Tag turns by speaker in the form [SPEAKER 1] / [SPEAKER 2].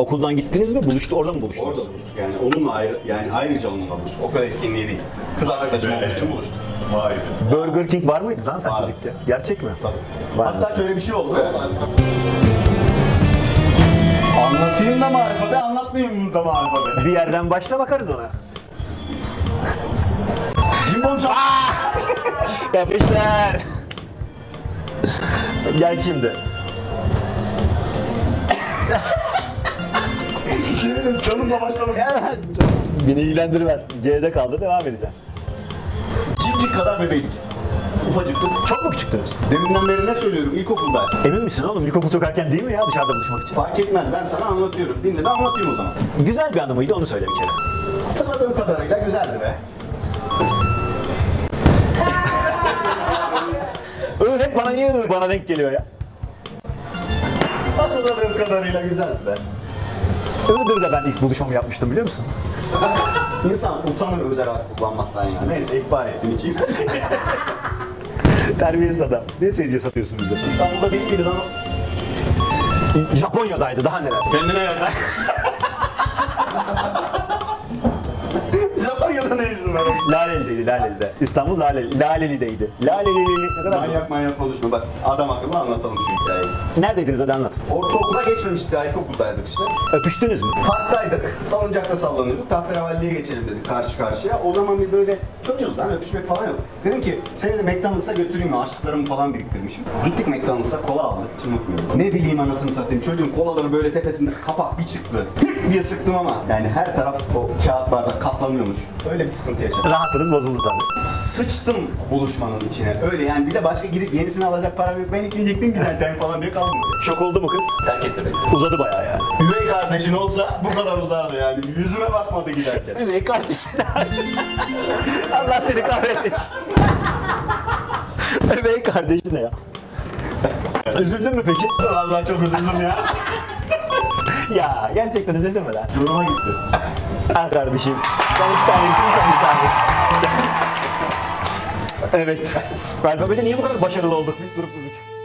[SPEAKER 1] Okuldan gittiniz mi? Buluştu, orada mı buluştunuz?
[SPEAKER 2] Orada buluştuk yani onunla ayrı, yani ayrıca onunla buluştuk. O kadar etkinliği değil. Kız arkadaşım olduğu için buluştuk.
[SPEAKER 3] Vay be.
[SPEAKER 1] Burger King var mıydı lan sen
[SPEAKER 2] Var.
[SPEAKER 1] çocukken? Gerçek mi?
[SPEAKER 2] Tabii.
[SPEAKER 1] Var
[SPEAKER 2] Hatta
[SPEAKER 1] mı?
[SPEAKER 2] şöyle bir şey oldu. Anlatayım da mı alfabe, anlatmayayım da mı alfabe?
[SPEAKER 1] Bir yerden başla bakarız ona.
[SPEAKER 2] Cimbom şap.
[SPEAKER 1] Yapışlar. Gel şimdi.
[SPEAKER 2] Canımla başlamak
[SPEAKER 1] Beni ilgilendirmez. C'de kaldı devam edeceğim.
[SPEAKER 2] Cimcik kadar bebeydik. Ufacıktık.
[SPEAKER 1] Çok mu küçüktünüz?
[SPEAKER 2] Deminden beri ne söylüyorum? İlkokulda.
[SPEAKER 1] Emin misin oğlum? İlkokul çok erken değil mi ya dışarıda buluşmak için?
[SPEAKER 2] Fark etmez ben sana anlatıyorum. Dinle de anlatayım o zaman.
[SPEAKER 1] Güzel bir anı mıydı onu söyle bir kere.
[SPEAKER 2] Hatırladığım kadarıyla güzeldi be.
[SPEAKER 1] Iı hep bana niye bana denk geliyor ya?
[SPEAKER 2] Hatırladığım kadarıyla güzeldi be.
[SPEAKER 1] Iğdır'da ben ilk buluşmamı yapmıştım biliyor musun?
[SPEAKER 2] İnsan utanır özel harf kullanmaktan ya. Neyse ihbar ettim içeyim.
[SPEAKER 1] Terbiyesiz adam. Ne seyirciye satıyorsun bize?
[SPEAKER 2] İstanbul'da değil miydi lan o?
[SPEAKER 1] Japonya'daydı daha neler.
[SPEAKER 2] Kendine yazar.
[SPEAKER 1] Laleli'de. İstanbul Laleli. Laleli'deydi. Laleli ne kadar
[SPEAKER 2] Manyak manyak konuşma bak. Adam akıllı anlatalım şu hikayeyi.
[SPEAKER 1] Neredeydiniz hadi anlat.
[SPEAKER 2] Ortaokula geçmemiştik daha ilkokuldaydık işte.
[SPEAKER 1] Öpüştünüz mü?
[SPEAKER 2] Parktaydık. Salıncakta sallanıyorduk. Tahterevalliye geçelim dedik karşı karşıya. O zaman bir böyle çocuğuz lan öpüşmek falan yok. Dedim ki seni de McDonald's'a götüreyim mi? Açlıklarımı falan biriktirmişim. Gittik McDonald's'a kola aldık. Hiç unutmuyorum. Ne bileyim anasını satayım. Çocuğun kolaları böyle tepesinde kapak bir çıktı. diye sıktım ama. Yani her taraf o kağıt bardak katlanıyormuş. Öyle bir sıkıntı yaşadım.
[SPEAKER 1] Rahatınız bozuldu tabii.
[SPEAKER 2] Sıçtım buluşmanın içine. Öyle yani bir de başka gidip yenisini alacak param yok. Ben ikinciktim bir zaten falan diye kaldım.
[SPEAKER 1] Şok oldu mu kız?
[SPEAKER 2] Terk etti beni.
[SPEAKER 1] Uzadı bayağı yani.
[SPEAKER 2] Üvey kardeşin olsa bu kadar uzardı yani. Yüzüme bakmadı giderken.
[SPEAKER 1] Üvey kardeşin. Allah seni kahretmesin. Üvey kardeşin ne ya? Üzüldün mü peki?
[SPEAKER 2] Vallahi çok üzüldüm ya.
[SPEAKER 1] Ya gerçekten üzüldün mü lan?
[SPEAKER 2] Zoruma gitti.
[SPEAKER 1] Ah kardeşim. Bir tane. evet. Alfabede niye bu kadar başarılı olduk biz durup dururken?